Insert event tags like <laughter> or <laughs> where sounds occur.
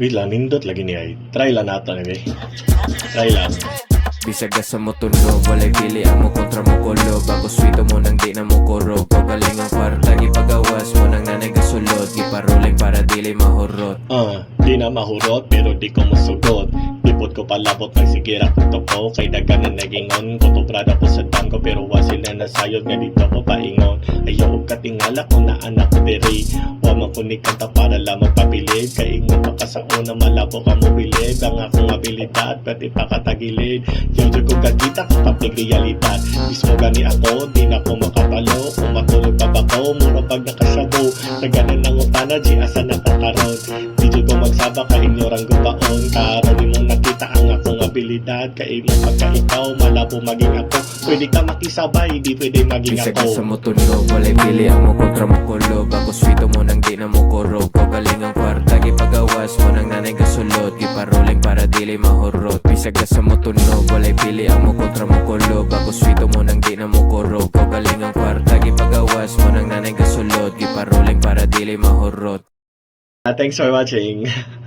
Wait lang, nindot lagi niya. eh. Try lang nato na eh. Try lang. Bisag sa mo tunog Walay pili ang mo kontra mo kulo Bago swito mo nang di na mo kurog Pagaling ang kwarta Gipagawas mo nang nanay gasulod Giparuling para dili mahurot Ah, di na mahurot pero di ko musugot. Lipot ko palabot ng sigira ko toko Kay dagan na nagingon Kutubrada ko sa tangko pero wasil na nasayod nga dito ko paingon. Ayaw katingala ko na anak ko diri Wa man ko ni kanta para lamang pabilid Kay ingon pa ka sa una malabo ka mo bilid. Ang akong abilidad pati pa katagilid Yung ko kagita ko kapag realidad. Mismo gani ako di na ko makapalo. Kung matulog pa ba ko mura pag nakasabo. Naganan ng utana di asa nakakaroon. Di ko magsaba ka inyorang gubaon nakita ang akong abilidad Kay mo pagka ikaw malabo maging ako. Pwede ka makisabay di pwede maging ako. ka sa mo tunog Walay pili ang mo kontra mo kulo Bago swito mo nang di na mo kurog Pagaling ang kwarta Gipagawas mo nang nanay gasulod Giparuling para dili mahurot. Bisag ka sa mo tunog Walay pili ang mo kontra mo kulo Bago swito mo nang di na mo kurog Pagaling ang kwarta Gipagawas mo nang nanay gasulod Giparuling para dili mahurot. Ah, Thanks for watching <laughs>